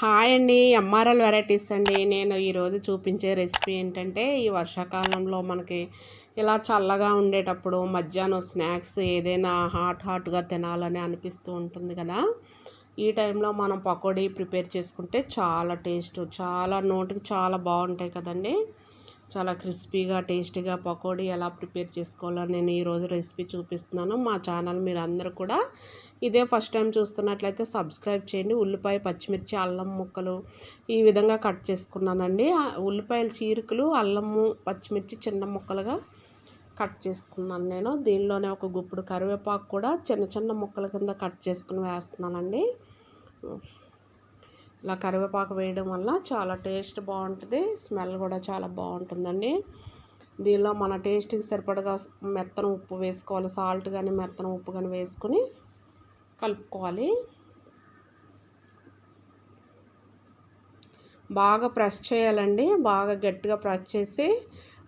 Hi అండి MRL varieties అండి. నేను ఈరోజు చూపించే రెసిపీ ఏంటంటే ఈ వర్షాకాలంలో మనకి ఇలా చల్లగా ఉండేటప్పుడు మధ్యాహ్నం స్నాక్స్ ఏదైనా హాట్ హాట్గా తినాలని అనిపిస్తూ ఉంటుంది కదా. ఈ టైంలో మనం పకోడీ ప్రిపేర్ చేసుకుంటే చాలా టేస్ట్ చాలా నోటికి చాలా బాగుంటాయి కదండి. చాలా క్రిస్పీగా టేస్టీగా పకోడీ ఎలా ప్రిపేర్ చేసుకోవాలో నేను ఈరోజు రెసిపీ చూపిస్తున్నాను. మా ఛానల్ మీరు అందరూ కూడా ఇదే ఫస్ట్ టైం చూస్తున్నట్లయితే సబ్స్క్రైబ్ చేయండి. ఉల్లిపాయ పచ్చిమిర్చి అల్లం ముక్కలు ఈ విధంగా కట్ చేసుకున్నానండి. ఉల్లిపాయల చీరుకులు అల్లము పచ్చిమిర్చి చిన్న ముక్కలుగా కట్ చేసుకున్నాను నేను. దీనిలోనే ఒక గుప్పుడు కరివేపాకు కూడా చిన్న చిన్న ముక్కల కింద కట్ చేసుకుని వేస్తున్నానండి. ఇలా కరివేపాకు వేయడం వల్ల చాలా టేస్ట్ బాగుంటుంది స్మెల్ కూడా చాలా బాగుంటుందండి. దీనిలో మన టేస్ట్కి సరిపడగా మెత్తన ఉప్పు వేసుకోవాలి. సాల్ట్ కానీ మెత్తన ఉప్పు కానీ వేసుకొని కలుపుకోవాలి. బాగా ప్రెస్ చేయాలండి. బాగా గట్టిగా ప్రెస్ చేసి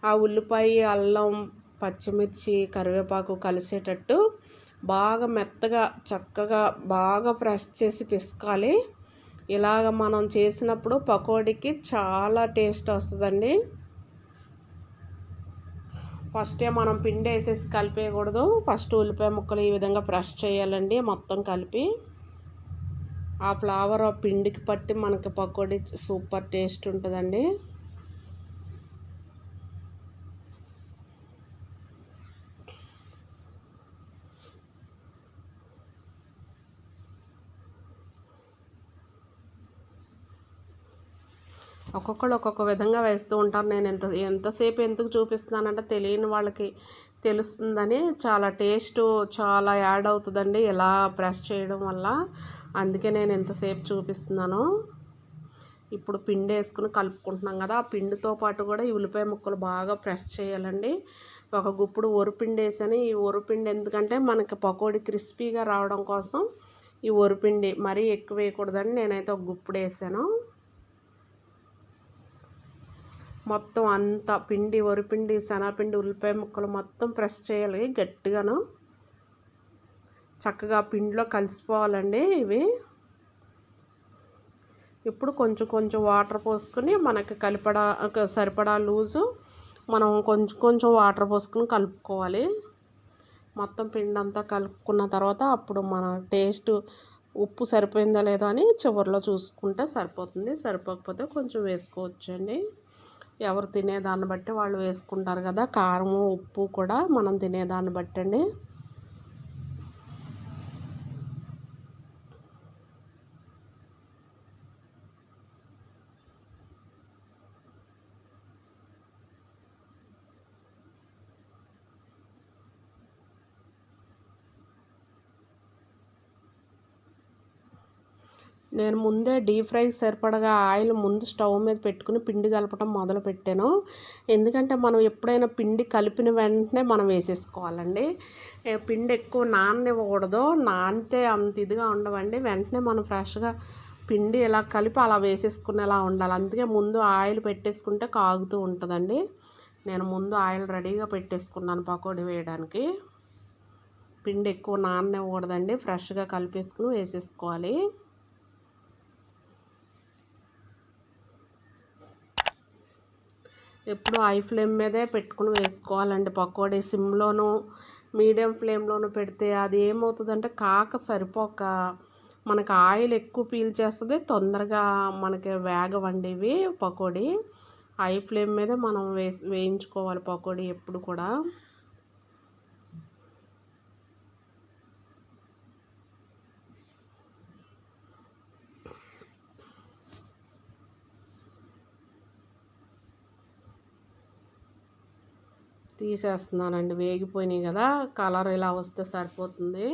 ఆ ఉల్లిపాయ అల్లం పచ్చిమిర్చి కరివేపాకు కలిసేటట్టు బాగా మెత్తగా చక్కగా బాగా ప్రెస్ చేసి పిసుకాలి. ఇలాగ మనం చేసినప్పుడు పకోడీకి చాలా టేస్ట్ వస్తుందండి. ఫస్టే మనం పిండి వేసేసి కలిపేయకూడదు. ఫస్ట్ ఉల్లిపాయ ముక్కలు ఈ విధంగా ఫ్రెష్ చేయాలండి మొత్తం కలిపి. ఆ ఫ్లేవర్ ఆ పిండికి పట్టి మనకి పకోడీ సూపర్ టేస్ట్ ఉంటుందండి. ఒక్కొక్కళ్ళు ఒక్కొక్క విధంగా వేస్తూ ఉంటారు. నేను ఎంత ఎంతసేపు ఎందుకు చూపిస్తున్నానంటే తెలియని వాళ్ళకి తెలుస్తుందని చాలా టేస్ట్ చాలా యాడ్ అవుతుందండి ఇలా ప్రెస్ చేయడం వల్ల. అందుకే నేను ఎంతసేపు చూపిస్తున్నాను. ఇప్పుడు పిండి వేసుకుని కలుపుకుంటున్నాం కదా ఆ పిండితో పాటు కూడా ఈ ఉల్లిపాయ ముక్కలు బాగా ప్రెస్ చేయాలండి. ఒక గుప్పుడు ఒరిపిండి వేసాను. ఈ ఒరిపిండి ఎందుకంటే మనకి పకోడీ క్రిస్పీగా రావడం కోసం ఈ ఒరిపిండి మరీ ఎక్కువ వేయకూడదని నేనైతే ఒక గుప్పుడు వేసాను. మొత్తం అంతా పిండి వరిపిండి శనగపిండి ఉల్లిపాయ ముక్కలు మొత్తం ప్రెస్ చేయాలి. గట్టిగాను. చక్కగా పిండిలో కలిసిపోవాలండి ఇవి. ఇప్పుడు కొంచెం కొంచెం వాటర్ పోసుకొని మనకి కలిపడా సరిపడా లూజు మనం కొంచెం కొంచెం వాటర్ పోసుకొని కలుపుకోవాలి. మొత్తం పిండి అంతా కలుపుకున్న తర్వాత అప్పుడు మన టేస్ట్ ఉప్పు సరిపోయిందా లేదా అని చివరిలో చూసుకుంటే సరిపోతుంది. సరిపోకపోతే కొంచెం వేసుకోవచ్చండి. ఎవరు తినేదాన్ని బట్టి వాళ్ళు వేసుకుంటారు కదా. కారము ఉప్పు కూడా మనం తినేదాన్ని బట్టండి. నేను ముందే డీప్ ఫ్రై సరిపడగా ఆయిల్ ముందు స్టవ్ మీద పెట్టుకుని పిండి కలపడం మొదలు పెట్టాను. ఎందుకంటే మనం ఎప్పుడైనా పిండి కలిపిన వెంటనే మనం వేసేసుకోవాలండి. పిండి ఎక్కువ నాననివ్వకూడదు. నానితే అంత ఇదిగా ఉండవండి. వెంటనే మనం ఫ్రెష్గా పిండి ఇలా కలిపి అలా వేసేసుకునేలా ఉండాలి. అందుకే ముందు ఆయిల్ పెట్టేసుకుంటే కాగుతూ ఉంటుందండి. నేను ముందు ఆయిల్ రెడీగా పెట్టేసుకున్నాను పకోడీ వేయడానికి. పిండి ఎక్కువ నాననివ్వకూడదండి. ఫ్రెష్గా కలిపేసుకుని వేసేసుకోవాలి. ఎప్పుడు హై ఫ్లేమ్ మీదే పెట్టుకుని వేసుకోవాలండి. పకోడీ సిమ్లోను మీడియం ఫ్లేమ్లోను పెడితే అది ఏమవుతుందంటే కాక సరిపోక మనకు ఆయిల్ ఎక్కువ పీల్చేస్తుంది తొందరగా మనకి వేగవండి ఇవి పకోడీ. హై ఫ్లేమ్ మీదే మనం వేసి వేయించుకోవాలి పకోడీ ఎప్పుడు కూడా. తీసేస్తున్నానండి. వేగిపోయినాయి కదా కలర్ ఇలా వస్తే సరిపోతుంది.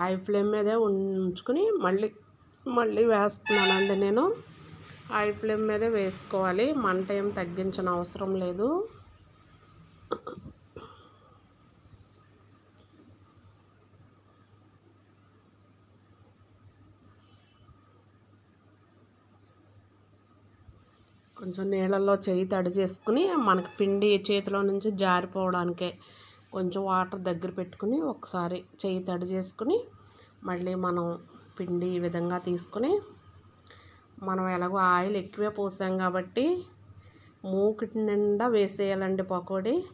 హై ఫ్లేమ్ మీదే ఉంచుకుని మళ్ళీ మళ్ళీ వేస్తున్నానండి నేను. హై ఫ్లేమ్ మీదే వేసుకోవాలి. మంట ఏం తగ్గించిన అవసరం లేదు. కొంచెం నీళ్ళల్లో చేయి తడి చేసుకుని మనకి పిండి చేతిలో నుంచి జారిపోవడానికే కొంచెం వాటర్ దగ్గర పెట్టుకుని ఒకసారి చేయి తడి చేసుకుని మళ్ళీ మనం పిండి ఈ విధంగా తీసుకుని మనం ఎలాగో ఆయిల్ ఎక్కువే పోసాం కాబట్టి మూకిటి నిండా వేసేయాలండి పకోడీ.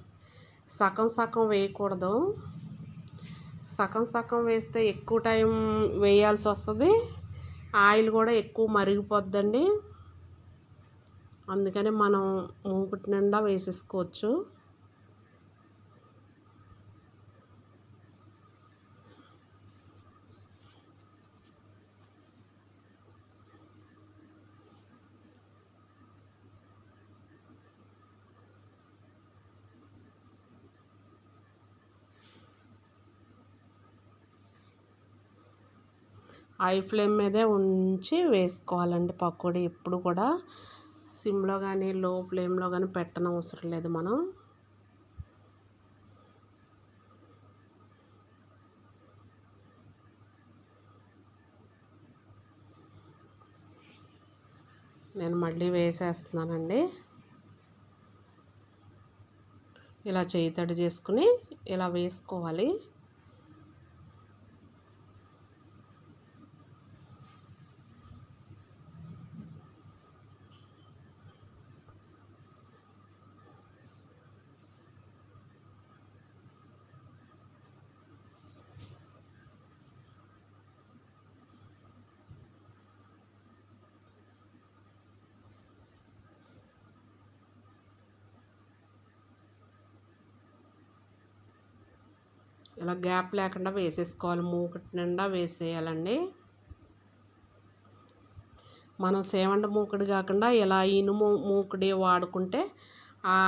సగం సగం వేయకూడదు. సగం సగం వేస్తే ఎక్కువ టైం వేయాల్సి వస్తుంది. ఆయిల్ కూడా ఎక్కువ మరిగిపోద్దండి. అందుకని మనం మూకుటి నిండా వేసేసుకోవచ్చు. హై ఫ్లేమ్ మీదే ఉంచి వేసుకోవాలండి పకోడీ. ఎప్పుడు కూడా సిమ్లో కానీ లో ఫ్లేమ్లో కానీ పెట్టనవసరం లేదు మనం. నేను మళ్ళీ వేసేస్తున్నానండి. ఇలా చేయి తడి చేసుకుని ఇలా వేసుకోవాలి. ఇలా గ్యాప్ లేకుండా వేసేసుకోవాలి. మూకటి నిండా వేసేయాలండి. మనం సేవండ మూకుడు కాకుండా ఇలా ఇనుము మూకుడి వాడుకుంటే ఆ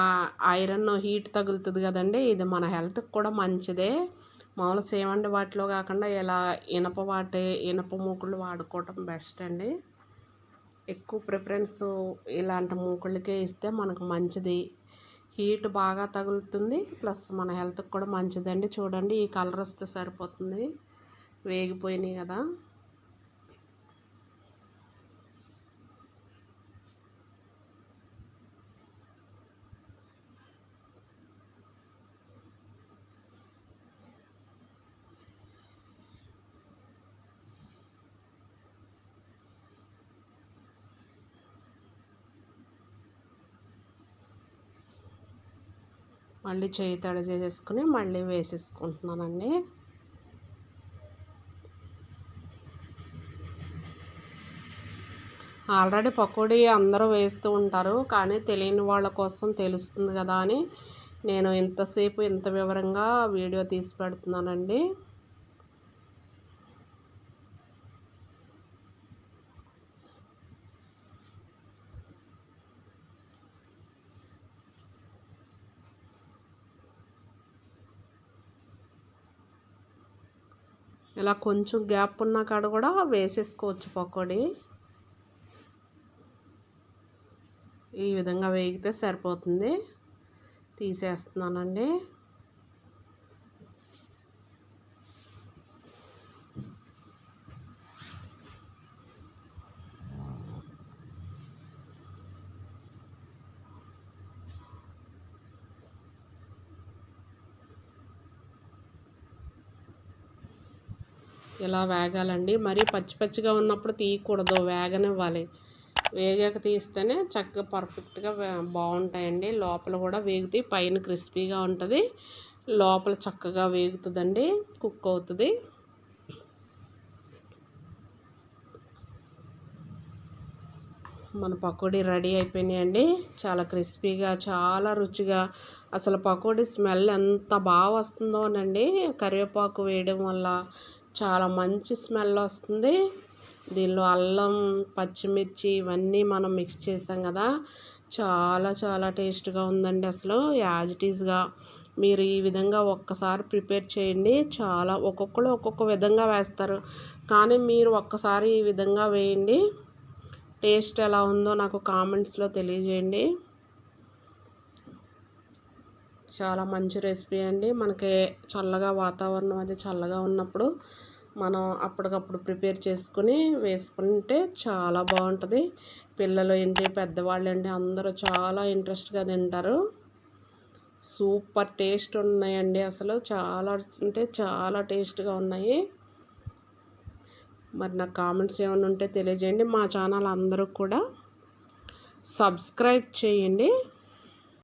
ఐరన్ హీట్ తగులుతుంది కదండి. ఇది మన హెల్త్కి కూడా మంచిదే. మామూలు సేవండి వాటిలో కాకుండా ఇలా ఇనప వాటి ఇనప మూకుళ్ళు వాడుకోవటం బెస్ట్ అండి. ఎక్కువ ప్రిఫరెన్స్ ఇలాంటి మూకుళ్ళకే ఇస్తే మనకు మంచిది. హీట్ బాగా తగులుతుంది. ప్లస్ మన హెల్త్కి కూడా మంచిదండి. చూడండి ఈ కలర్ వస్తే సరిపోతుంది. వేగిపోయినాయి కదా. మళ్ళీ చేయి తడి చేసేసుకుని మళ్ళీ వేసేసుకుంటున్నానండి. ఆల్రెడీ పకోడీ అందరూ వేస్తూ ఉంటారు కానీ తెలియని వాళ్ళ కోసం తెలుస్తుంది కదా అని నేను ఇంతసేపు ఇంత వివరంగా వీడియో తీసి పెడుతున్నానండి. ఇలా కొంచెం గ్యాప్ ఉన్న కాడ కూడా వేసేసుకోవచ్చు పకోడీ. ఈ విధంగా వేగితే సరిపోతుంది. తీసేస్తున్నానండి. ఇలా వేగాలండి? మరీ పచ్చి పచ్చిగా ఉన్నప్పుడు తీయకూడదు. వేగనివ్వాలి. వేగాక తీస్తేనే చక్కగా పర్ఫెక్ట్గా బాగుంటాయండి. లోపల కూడా వేగుతాయి. పైన క్రిస్పీగా ఉంటుంది. లోపల చక్కగా వేగుతుందండి. కుక్ అవుతుంది. మన పకోడీ రెడీ అయిపోయినాయండి. చాలా క్రిస్పీగా చాలా రుచిగా. అసలు పకోడీ స్మెల్ ఎంత బాగా వస్తుందోనండి. కరివేపాకు వేయడం వల్ల. చాలా మంచి స్మెల్ వస్తుంది. దీనిలో అల్లం పచ్చిమిర్చి ఇవన్నీ మనం మిక్స్ చేసాం కదా. చాలా చాలా టేస్ట్గా ఉందండి అసలు. యాజ్ ఇట్ ఈస్గా మీరు ఈ విధంగా ఒక్కసారి ప్రిపేర్ చేయండి. చాలా ఒక్కొక్కరు ఒక్కొక్క విధంగా వేస్తారు. కానీ మీరు ఒక్కసారి ఈ విధంగా వేయండి. టేస్ట్ ఎలా ఉందో నాకు కామెంట్స్లో తెలియజేయండి. చాలా మంచి రెసిపీ అండి. మనకి చల్లగా వాతావరణం అది చల్లగా ఉన్నప్పుడు మనం అప్పటికప్పుడు ప్రిపేర్ చేసుకుని వేసుకుంటే చాలా బాగుంటుంది. పిల్లలు ఏంటి పెద్దవాళ్ళు ఏంటి అందరూ చాలా ఇంట్రెస్ట్గా తింటారు. సూపర్ టేస్ట్ ఉన్నాయండి అసలు. చాలా అంటే చాలా టేస్ట్గా ఉన్నాయి. మరి నాకు కామెంట్స్ ఏమైనా ఉంటే తెలియజేయండి. మా ఛానల్ అందరూ కూడా సబ్స్క్రైబ్ చేయండి.